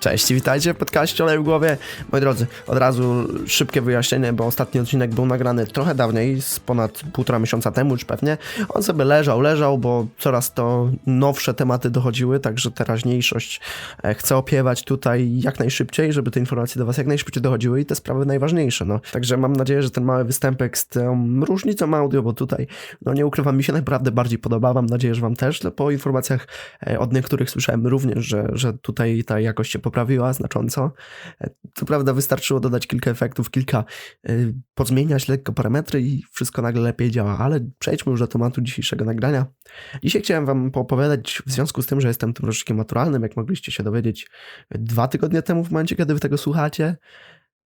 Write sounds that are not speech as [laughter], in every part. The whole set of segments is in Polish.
Cześć, witajcie w podcaście Olej w głowie. Moi drodzy, od razu szybkie wyjaśnienie, bo ostatni odcinek był nagrany trochę dawniej, z ponad półtora miesiąca temu już pewnie. On sobie leżał, leżał, bo coraz to nowsze tematy dochodziły, także teraźniejszość e, chcę opiewać tutaj jak najszybciej, żeby te informacje do was jak najszybciej dochodziły i te sprawy najważniejsze, no. Także mam nadzieję, że ten mały występek z tą różnicą audio, bo tutaj, no nie ukrywam, mi się naprawdę bardziej podoba, mam nadzieję, że wam też, no, po informacjach e, od niektórych słyszałem również, że, że tutaj ta jakość się poprawiła znacząco. Co prawda wystarczyło dodać kilka efektów, kilka, y, podzmieniać lekko parametry i wszystko nagle lepiej działa, ale przejdźmy już do tematu dzisiejszego nagrania. Dzisiaj chciałem wam poopowiadać w związku z tym, że jestem tym maturalnym, jak mogliście się dowiedzieć dwa tygodnie temu w momencie, kiedy wy tego słuchacie.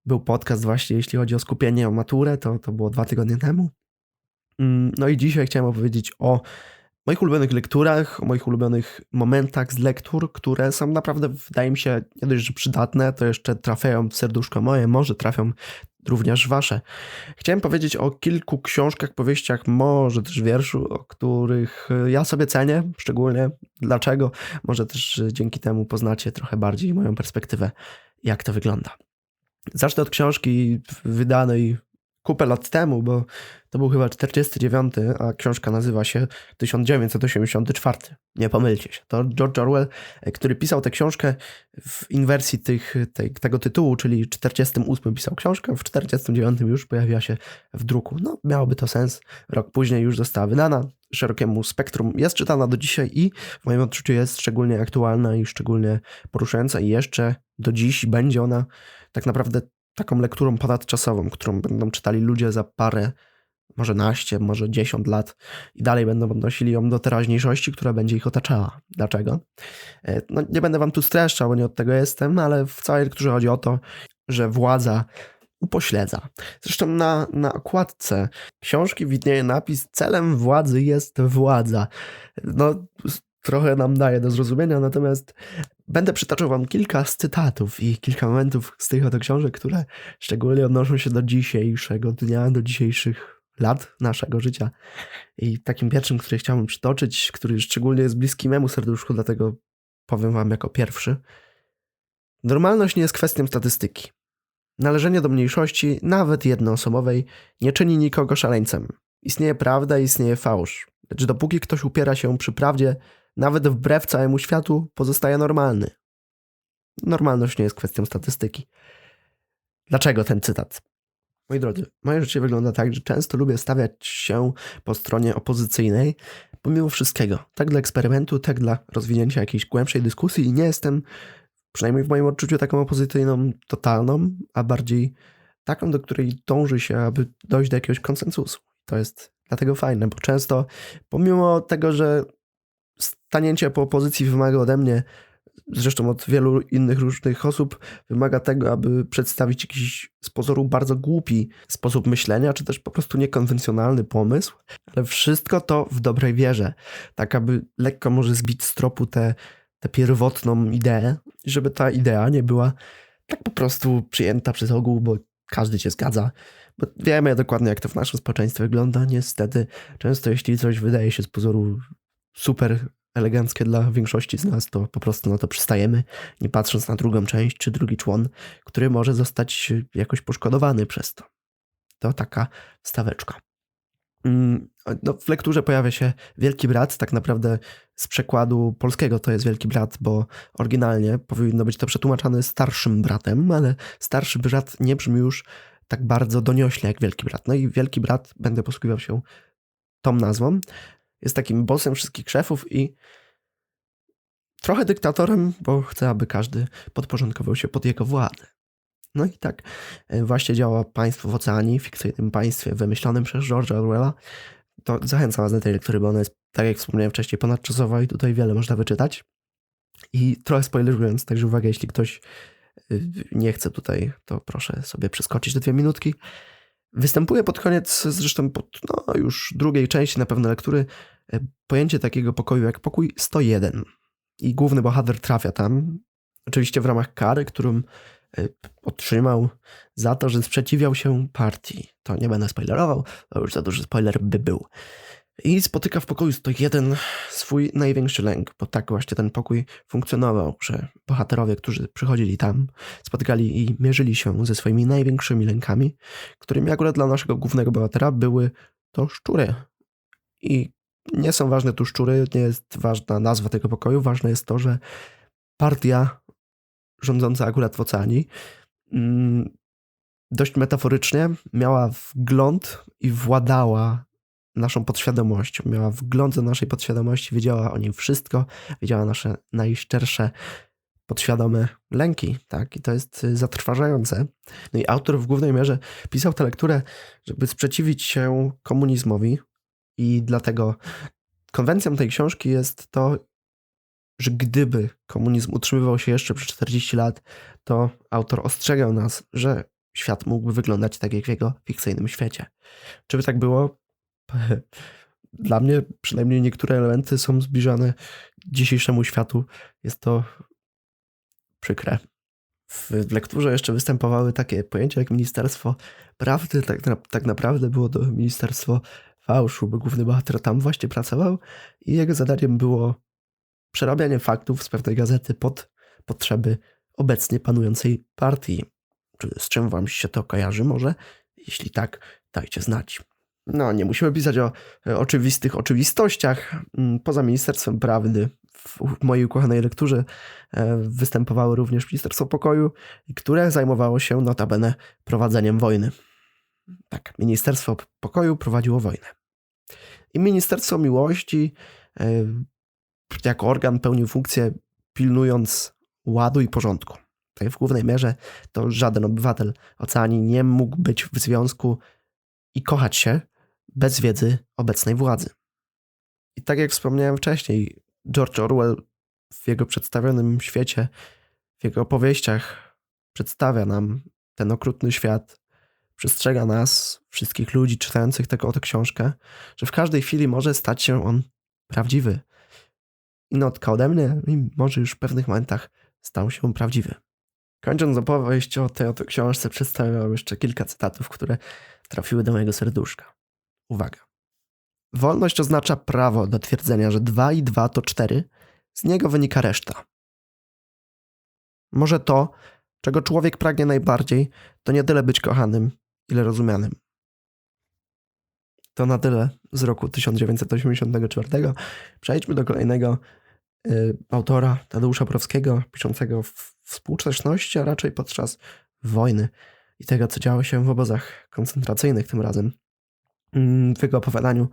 Był podcast właśnie, jeśli chodzi o skupienie, o maturę, to, to było dwa tygodnie temu. Mm, No i dzisiaj chciałem opowiedzieć o moich ulubionych lekturach, o moich ulubionych momentach z lektur, które są naprawdę, wydaje mi się, nie dość, że przydatne, to jeszcze trafiają w serduszko moje, może trafią również wasze. Chciałem powiedzieć o kilku książkach, powieściach, może też wierszu, o których y, ja sobie cenię, szczególnie dlaczego. Może też y, dzięki temu poznacie trochę bardziej moją perspektywę, jak to wygląda. Zacznę od książki wydanej kupę lat temu, bo to był chyba 49, a książka nazywa się 1984. Nie pomylcie się. To George Orwell, e, który pisał tę książkę w inwersji tych, tej, tego tytułu, czyli w 48 pisał książkę, w 49 już pojawiła się w druku. No, miałoby to sens. Rok później już została wydana szerokiemu spektrum. Jest czytana do dzisiaj i w moim odczuciu jest szczególnie aktualna i szczególnie poruszająca i jeszcze do dziś będzie ona tak naprawdę taką lekturą ponadczasową, którą będą czytali ludzie za parę, może naście, może dziesiąt lat i dalej będą odnosili ją do teraźniejszości, która będzie ich otaczała. Dlaczego? E, No, nie będę wam tu streszczał, bo nie od tego jestem, ale w całej lekturze chodzi o to, że władza upośledza. Zresztą na, na okładce książki widnieje napis celem władzy jest władza. No, trochę nam daje do zrozumienia, natomiast Będę przytaczał wam kilka z cytatów i kilka momentów z tych oto książek, które szczególnie odnoszą się do dzisiejszego dnia, do dzisiejszych lat naszego życia. I takim pierwszym, który chciałbym przytoczyć, który szczególnie jest bliski memu serduszku, dlatego powiem wam jako pierwszy. Normalność nie jest kwestią statystyki. Należenie do mniejszości, nawet jednoosobowej, nie czyni nikogo szaleńcem. Istnieje prawda, istnieje fałsz. Lecz dopóki ktoś upiera się przy prawdzie, nawet wbrew całemu światu, pozostaje normalny. Normalność nie jest kwestią statystyki. Dlaczego ten cytat? Moi drodzy, moje życie wygląda tak, że często lubię stawiać się po stronie opozycyjnej, pomimo wszystkiego. Tak dla eksperymentu, tak dla rozwinięcia jakiejś głębszej dyskusji i nie jestem, przynajmniej w moim odczuciu, taką opozycyjną totalną, a bardziej taką, do której dąży się, aby dojść do jakiegoś konsensusu. To jest dlatego fajne, bo często, pomimo tego, że stanięcie po opozycji wymaga ode mnie, zresztą od wielu innych różnych osób, wymaga tego, aby przedstawić jakiś z pozoru bardzo głupi sposób myślenia, czy też po prostu niekonwencjonalny pomysł, ale wszystko to w dobrej wierze, tak aby lekko może zbić z tropu tę tę pierwotną ideę, żeby ta idea nie była tak po prostu przyjęta przez ogół, bo każdy się zgadza. Bo wiemy dokładnie, jak to w naszym społeczeństwie wygląda. Niestety, często jeśli coś wydaje się z pozoru super eleganckie dla większości z nas, to po prostu na to przystajemy, nie patrząc na drugą część czy drugi człon, który może zostać jakoś poszkodowany przez to. To taka staweczka. Mm, No, w lekturze pojawia się Wielki Brat, tak naprawdę z przekładu polskiego to jest Wielki Brat, bo oryginalnie powinno być to przetłumaczane starszym bratem, ale starszy brat nie brzmi już tak bardzo doniośle jak Wielki Brat. No i Wielki Brat, będę posługiwał się tą nazwą, jest takim bossem wszystkich szefów i trochę dyktatorem, bo chce, aby każdy podporządkował się pod jego władzę. No i tak e, właśnie działa państwo w oceanie, fikcyjnym państwie wymyślonym przez George'a Orwella. To zachęcam was do tej lektury, bo ona jest, tak jak wspomniałem wcześniej, ponadczasowa i tutaj wiele można wyczytać. I trochę spoilerując, także uwaga, jeśli ktoś y, nie chce tutaj, to proszę sobie przeskoczyć te dwie minutki. Występuje pod koniec, zresztą pod no, już drugiej części na pewno lektury, pojęcie takiego pokoju jak pokój 101. I główny bohater trafia tam, oczywiście w ramach kary, którą e, otrzymał za to, że sprzeciwiał się partii. To nie będę spoilerował, to już za duży spoiler by był. I spotyka w pokoju 101 swój największy lęk, bo tak właśnie ten pokój funkcjonował, że bohaterowie, którzy przychodzili tam, spotykali i mierzyli się ze swoimi największymi lękami, którymi akurat dla naszego głównego bohatera były to szczury. I nie są ważne tu szczury, nie jest ważna nazwa tego pokoju, ważne jest to, że partia rządząca akurat w oceanii mm, dość metaforycznie miała wgląd i władała naszą podświadomością, miała wgląd do naszej podświadomości, wiedziała o nim wszystko, wiedziała nasze najszczersze podświadome lęki, tak? I to jest y, zatrważające. No i autor w głównej mierze pisał tę lekturę, żeby sprzeciwić się komunizmowi i dlatego konwencją tej książki jest to, że gdyby komunizm utrzymywał się jeszcze przez 40 lat, to autor ostrzegał nas, że świat mógłby wyglądać tak jak w jego fikcyjnym świecie. Czy by tak było? [laughs] Dla mnie przynajmniej niektóre elementy są zbliżone dzisiejszemu światu. Jest to przykre. W, lekturze jeszcze występowały takie pojęcia jak Ministerstwo Prawdy. Tak, na, tak naprawdę było to Ministerstwo Fałszu, bo główny bohater tam właśnie pracował i jego zadaniem było przerabianie faktów z pewnej gazety pod potrzeby obecnie panującej partii. Czy z czym wam się to kojarzy może? Jeśli tak, dajcie znać. No, nie musimy pisać o e, oczywistych oczywistościach. Mm, poza Ministerstwem Prawdy w mojej ukochanej lekturze e, występowało również Ministerstwo Pokoju, które zajmowało się notabene prowadzeniem wojny. Tak, Ministerstwo Pokoju prowadziło wojnę. I Ministerstwo Miłości e, jako organ pełnił funkcję pilnując ładu i porządku. Tak w głównej mierze to żaden obywatel oceanii nie mógł być w związku i kochać się bez wiedzy obecnej władzy. I tak jak wspomniałem wcześniej, George Orwell w jego przedstawionym świecie, w jego opowieściach przedstawia nam ten okrutny świat, przestrzega nas, wszystkich ludzi czytających tego oto książkę, że w każdej chwili może stać się on prawdziwy. I notka ode mnie, może już w pewnych momentach stał się prawdziwy. Kończąc opowieść o tej oto książce, przedstawiam jeszcze kilka cytatów, które trafiły do mojego serduszka. Uwaga. Wolność oznacza prawo do twierdzenia, że 2 i 2 to 4, z niego wynika reszta. Może to, czego człowiek pragnie najbardziej, to nie tyle być kochanym, ile rozumianym. To na tyle z roku 1984. Przejdźmy do kolejnego y, autora, Tadeusza Browskiego, piszącego w współczesności, a raczej podczas wojny i tego, co działo się w obozach koncentracyjnych tym razem. Mm, w jego opowiadaniu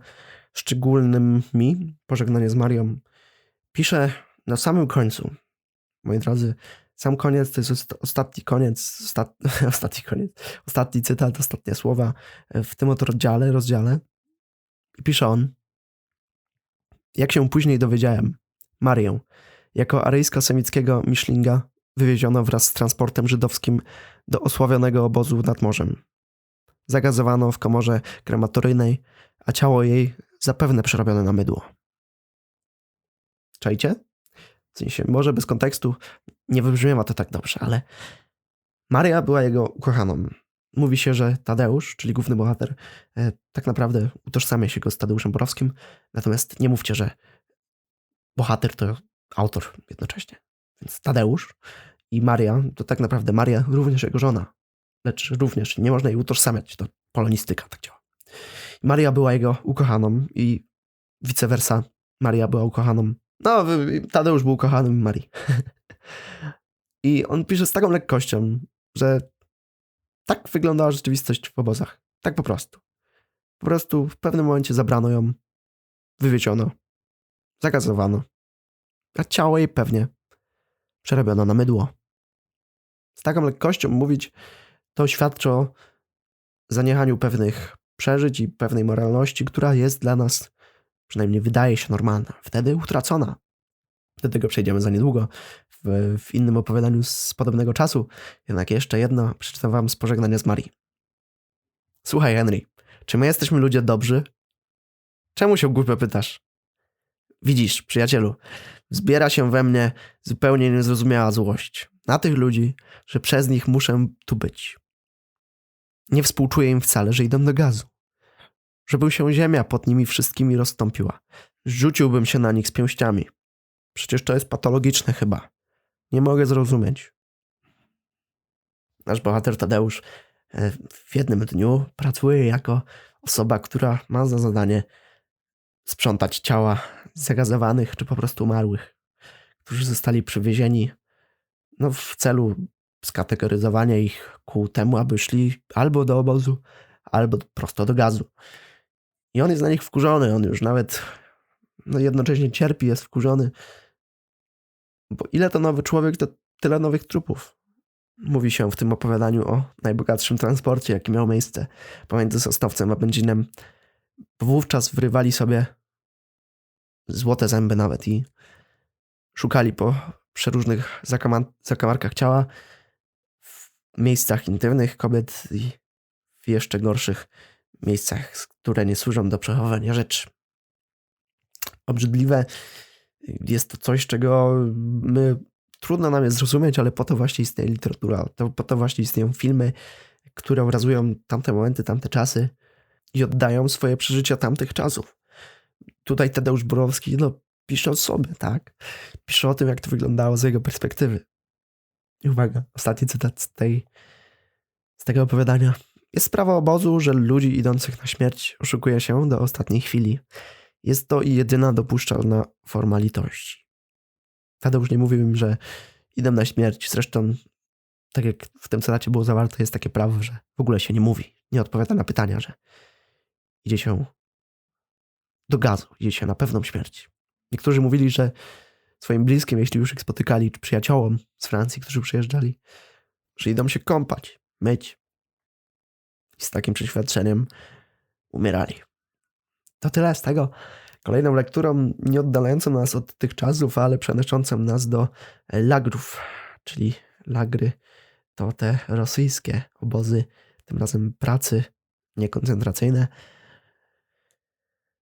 szczególnym mi, Pożegnanie z Marią, pisze na samym końcu, moi drodzy, sam koniec to jest ostatni koniec, ostat, [laughs] ostatni koniec, ostatni cytat, ostatnie słowa w tym oto rozdziale, rozdziale. I pisze on, jak się później dowiedziałem, Marię, jako aryjsko-semickiego Miszlinga, wywieziono wraz z transportem żydowskim do osławionego obozu nad morzem. Zagazowano w komorze krematoryjnej, a ciało jej zapewne przerobione na mydło. Czajcie? W sensie, może bez kontekstu nie wybrzmiewa to tak dobrze, ale Maria była jego ukochaną. Mówi się, że Tadeusz, czyli główny bohater, e, tak naprawdę utożsamia się go z Tadeuszem Borowskim, natomiast nie mówcie, że bohater to autor jednocześnie. Więc Tadeusz i Maria to tak naprawdę Maria również jego żona lecz również nie można jej utożsamiać. To polonistyka tak działa. Maria była jego ukochaną i vice versa. Maria była ukochaną. No, Tadeusz był ukochanym Marii. [laughs] I on pisze z taką lekkością, że tak wyglądała rzeczywistość w obozach. Tak po prostu. Po prostu w pewnym momencie zabrano ją, wywieziono, zagazowano, a ciało jej pewnie przerobiono na mydło. Z taką lekkością mówić, to świadczy o zaniechaniu pewnych przeżyć i pewnej moralności, która jest dla nas, przynajmniej wydaje się normalna, wtedy utracona. Do tego przejdziemy za niedługo w, w innym opowiadaniu z podobnego czasu. Jednak jeszcze jedno przeczytam wam z pożegnania z Marii. Słuchaj, Henry, czy my jesteśmy ludzie dobrzy? Czemu się głupio pytasz? Widzisz, przyjacielu, zbiera się we mnie zupełnie niezrozumiała złość na tych ludzi, że przez nich muszę tu być. Nie współczuję im wcale, że idą do gazu. Żeby się ziemia pod nimi wszystkimi rozstąpiła. Rzuciłbym się na nich z pięściami. Przecież to jest patologiczne chyba. Nie mogę zrozumieć. Nasz bohater Tadeusz e, w jednym dniu pracuje jako osoba, która ma za zadanie sprzątać ciała zagazowanych czy po prostu umarłych, którzy zostali przywiezieni no, w celu skategoryzowania ich ku temu, aby szli albo do obozu, albo prosto do gazu. I on jest na nich wkurzony, on już nawet no, jednocześnie cierpi, jest wkurzony. Bo ile to nowy człowiek, to tyle nowych trupów. Mówi się w tym opowiadaniu o najbogatszym transporcie, jaki miał miejsce pomiędzy Sosnowcem a Będzinem. Wówczas wrywali sobie złote zęby nawet i szukali po przeróżnych zakamarkach ciała, w miejscach intymnych kobiet i w jeszcze gorszych miejscach, które nie służą do przechowywania rzeczy. Obrzydliwe jest to coś, czego my trudno nam jest zrozumieć, ale po to właśnie istnieje literatura, to, po to właśnie istnieją filmy, które obrazują tamte momenty, tamte czasy i oddają swoje przeżycia tamtych czasów. Tutaj Tadeusz Borowski, no, pisze o sobie, tak? Pisze o tym, jak to wyglądało z jego perspektywy. I uwaga, ostatni cytat z, tej, z tego opowiadania. Jest sprawa obozu, że ludzi idących na śmierć oszukuje się do ostatniej chwili. Jest to jedyna dopuszczalna forma litości. Tadeusz nie mówił im, że idę na śmierć. Zresztą, tak jak w tym cytacie było zawarte, jest takie prawo, że w ogóle się nie mówi. Nie odpowiada na pytania, że idzie się do gazu, idzie się na pewną śmierć. Niektórzy mówili, że swoim bliskim, jeśli już ich spotykali, czy przyjaciołom z Francji, którzy przyjeżdżali, że idą się kąpać, myć. Z takim przeświadczeniem umierali. To tyle z tego. Kolejną lekturą, nie oddalającą nas od tych czasów, ale przenoszącą nas do lagrów, czyli lagry to te rosyjskie obozy, tym razem pracy niekoncentracyjne,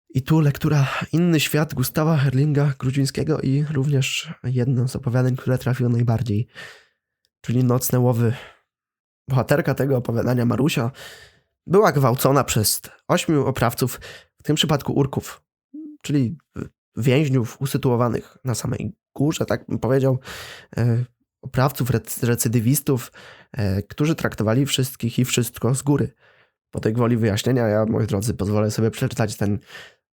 i tu lektura Inny świat Gustawa Herlinga Grudzińskiego i również jedno z opowiadań, które trafiło najbardziej, czyli Nocne Łowy. Bohaterka tego opowiadania, Marusia, była gwałcona przez ośmiu oprawców, w tym przypadku urków, czyli więźniów usytuowanych na samej górze, tak bym powiedział, e, oprawców, recydywistów, e, którzy traktowali wszystkich i wszystko z góry. Po tej gwoli wyjaśnienia, ja, moi drodzy, pozwolę sobie przeczytać ten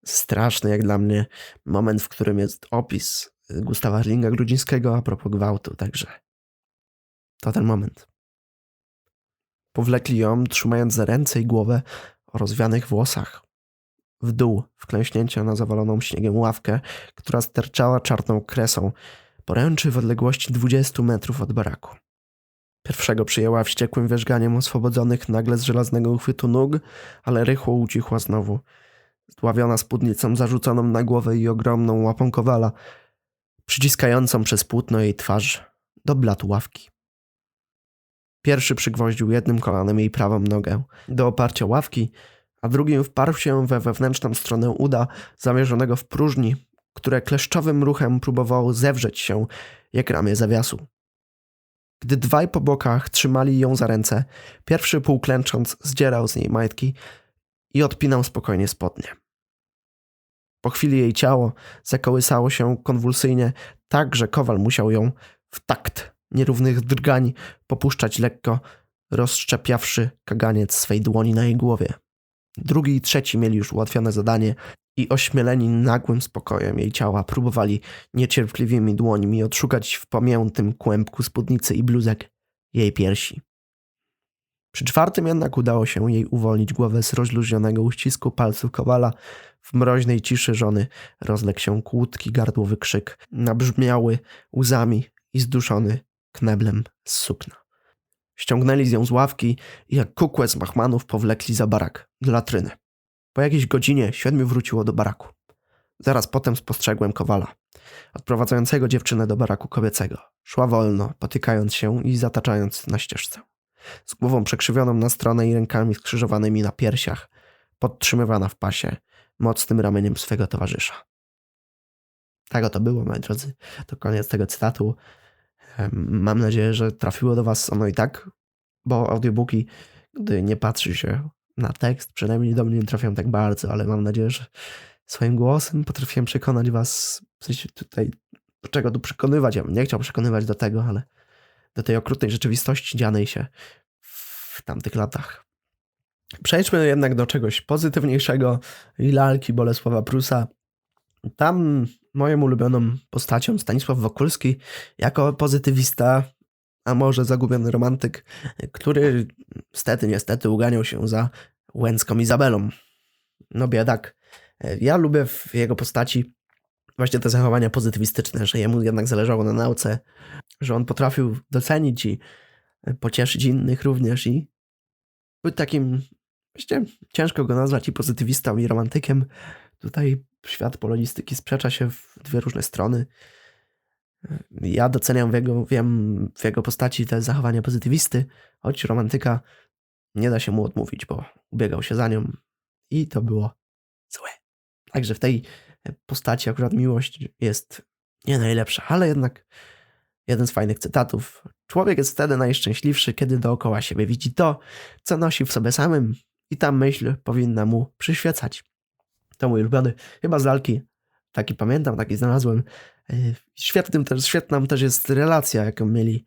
straszny jak dla mnie moment, w którym jest opis Gustawa Erlinga Grudzińskiego a propos gwałtu, także to ten moment. Powlekli ją, trzymając za ręce i głowę o rozwianych włosach. W dół, wklęśnięcia na zawaloną śniegiem ławkę, która sterczała czarną kresą, poręczy w odległości 20 metrów od baraku. Pierwszego przyjęła wściekłym wierzganiem oswobodzonych nagle z żelaznego uchwytu nóg, ale rychło ucichła znowu – zdławiona spódnicą zarzuconą na głowę i ogromną łapą kowala, przyciskającą przez płótno jej twarz do blatu ławki. Pierwszy przygwoździł jednym kolanem jej prawą nogę do oparcia ławki, a drugim wparł się we wewnętrzną stronę uda zamierzonego w próżni, które kleszczowym ruchem próbowało zewrzeć się jak ramię zawiasu. Gdy dwaj po bokach trzymali ją za ręce, pierwszy półklęcząc zdzierał z niej majtki, i odpinał spokojnie spodnie. Po chwili jej ciało zakołysało się konwulsyjnie, tak że kowal musiał ją w takt nierównych drgań popuszczać lekko, rozszczepiawszy kaganiec swej dłoni na jej głowie. Drugi i trzeci mieli już ułatwione zadanie i ośmieleni nagłym spokojem jej ciała próbowali niecierpliwymi dłońmi odszukać w pamiętym kłębku spódnicy i bluzek jej piersi. Przy czwartym jednak udało się jej uwolnić głowę z rozluźnionego uścisku palców kowala. W mroźnej ciszy żony rozległ się kłódki gardłowy krzyk, nabrzmiały łzami i zduszony kneblem z sukna. Ściągnęli z ją z ławki i jak kukłę z machmanów powlekli za barak, do latryny. Po jakiejś godzinie siedmiu wróciło do baraku. Zaraz potem spostrzegłem kowala, odprowadzającego dziewczynę do baraku kobiecego. Szła wolno, potykając się i zataczając na ścieżce z głową przekrzywioną na stronę i rękami skrzyżowanymi na piersiach, podtrzymywana w pasie mocnym ramieniem swego towarzysza. Tak to było, moi drodzy. To koniec tego cytatu. Mam nadzieję, że trafiło do Was ono i tak, bo audiobooki, gdy nie patrzy się na tekst, przynajmniej do mnie nie trafiają tak bardzo, ale mam nadzieję, że swoim głosem potrafiłem przekonać was, w sensie tutaj, do czego tu przekonywać, ja bym nie chciał przekonywać do tego, ale do tej okrutnej rzeczywistości dzianej się w tamtych latach. Przejdźmy jednak do czegoś pozytywniejszego i lalki Bolesława Prusa. Tam moją ulubioną postacią Stanisław Wokulski jako pozytywista, a może zagubiony romantyk, który stety, niestety uganiał się za Łęcką Izabelą. No biedak. Ja lubię w jego postaci właśnie te zachowania pozytywistyczne, że jemu jednak zależało na nauce, że on potrafił docenić i pocieszyć innych również i być takim, właśnie ciężko go nazwać i pozytywistą i romantykiem. Tutaj świat polonistyki sprzecza się w dwie różne strony. Ja doceniam w jego, wiem w jego postaci te zachowania pozytywisty, choć romantyka nie da się mu odmówić, bo ubiegał się za nią i to było złe. Także w tej postaci akurat miłość jest nie najlepsza, ale jednak jeden z fajnych cytatów. Człowiek jest wtedy najszczęśliwszy, kiedy dookoła siebie widzi to, co nosi w sobie samym i ta myśl powinna mu przyświecać. To mój ulubiony, chyba z lalki, taki pamiętam, taki znalazłem. Świetnym też, świetną też jest relacja, jaką mieli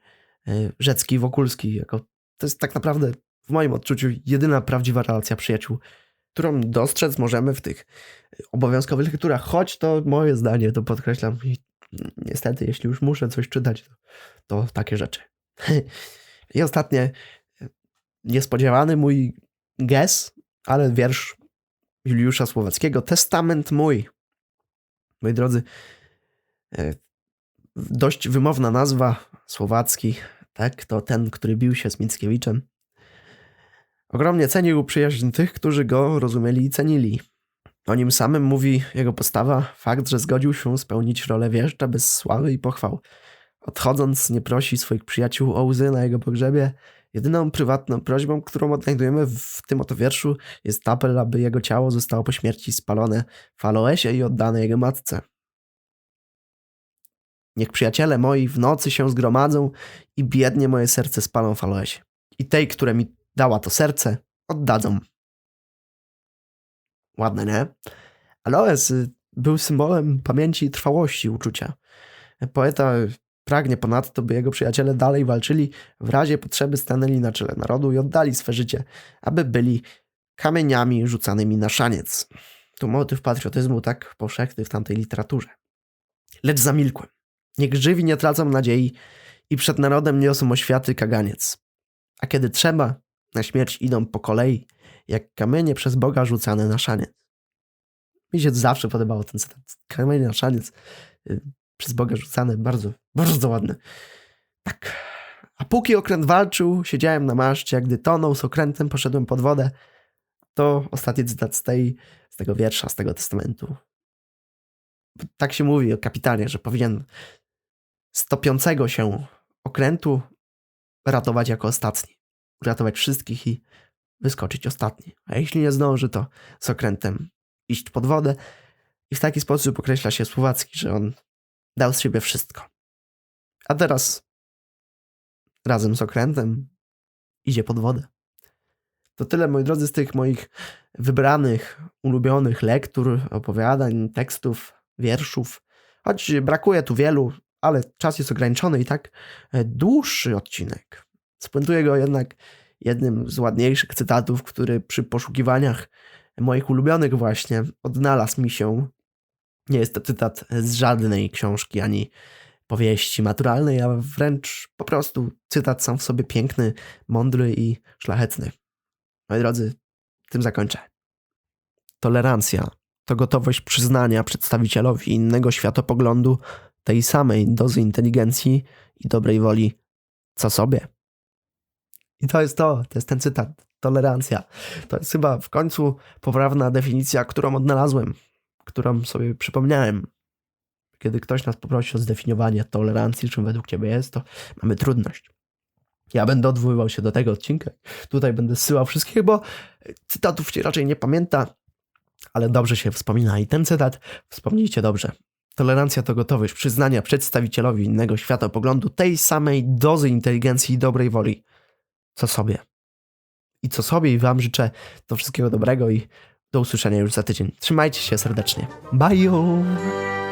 Rzecki i Wokulski. Jako, to jest tak naprawdę w moim odczuciu jedyna prawdziwa relacja przyjaciół, którą dostrzec możemy w tych obowiązkowych lekturach, choć to moje zdanie, to podkreślam. I niestety, jeśli już muszę coś czytać, to, to takie rzeczy. [laughs] I ostatnie, niespodziewany mój guess, ale wiersz Juliusza Słowackiego, Testament mój. Moi drodzy, dość wymowna nazwa, Słowacki, tak, to ten, który bił się z Mickiewiczem. Ogromnie cenił przyjaźń tych, którzy go rozumieli i cenili. O nim samym mówi jego postawa, fakt, że zgodził się spełnić rolę wieżdża bez sławy i pochwał. Odchodząc, nie prosi swoich przyjaciół o łzy na jego pogrzebie. Jedyną prywatną prośbą, którą odnajdujemy w tym oto wierszu, jest apel, aby jego ciało zostało po śmierci spalone w Aloesie i oddane jego matce. Niech przyjaciele moi w nocy się zgromadzą i biednie moje serce spalą w Aloesie. I tej, które mi dała to serce, oddadzą. Ładne, nie? Aloes y, był symbolem pamięci i trwałości uczucia. Poeta pragnie ponadto, by jego przyjaciele dalej walczyli, w razie potrzeby stanęli na czele narodu i oddali swe życie, aby byli kamieniami rzucanymi na szaniec. Tu motyw patriotyzmu tak powszechny w tamtej literaturze. Lecz zamilkłem. Niech żywi nie tracą nadziei i przed narodem niosą oświaty kaganiec. A kiedy trzeba, na śmierć idą po kolei, jak kamienie przez Boga rzucane na szaniec. Mi się zawsze podobało ten cytat. Kamienie na szaniec y, przez Boga rzucane, bardzo, bardzo ładne. Tak. A póki okręt walczył, siedziałem na maszcie, a gdy tonął z okrętem, poszedłem pod wodę. To ostatni cytat z, tej, z tego wiersza, z tego testamentu. Tak się mówi o kapitanie, że powinien stopiącego się okrętu ratować jako ostatni. Uratować wszystkich i wyskoczyć ostatni. A jeśli nie zdąży, to z okrętem iść pod wodę. I w taki sposób określa się Słowacki, że on dał z siebie wszystko. A teraz razem z okrętem idzie pod wodę. To tyle, moi drodzy, z tych moich wybranych, ulubionych lektur, opowiadań, tekstów, wierszów. Choć brakuje tu wielu, ale czas jest ograniczony i tak e, dłuższy odcinek. Spuentuję go jednak jednym z ładniejszych cytatów, który przy poszukiwaniach moich ulubionych właśnie odnalazł mi się. Nie jest to cytat z żadnej książki ani powieści maturalnej, a wręcz po prostu cytat sam w sobie piękny, mądry i szlachetny. Moi drodzy, tym zakończę. Tolerancja to gotowość przyznania przedstawicielowi innego światopoglądu tej samej dozy inteligencji i dobrej woli, co sobie. I to jest to, to jest ten cytat. Tolerancja. To jest chyba w końcu poprawna definicja, którą odnalazłem, którą sobie przypomniałem. Kiedy ktoś nas poprosi o zdefiniowanie tolerancji, czym według ciebie jest, to mamy trudność. Ja będę odwoływał się do tego odcinka. Tutaj będę zsyłał wszystkich, bo cytatów się raczej nie pamięta, ale dobrze się wspomina. I ten cytat wspomnijcie dobrze. Tolerancja to gotowość przyznania przedstawicielowi innego światopoglądu tej samej dozy inteligencji i dobrej woli, co sobie. i co sobie i wam życzę to wszystkiego dobrego i do usłyszenia już za tydzień. Trzymajcie się serdecznie. Bye!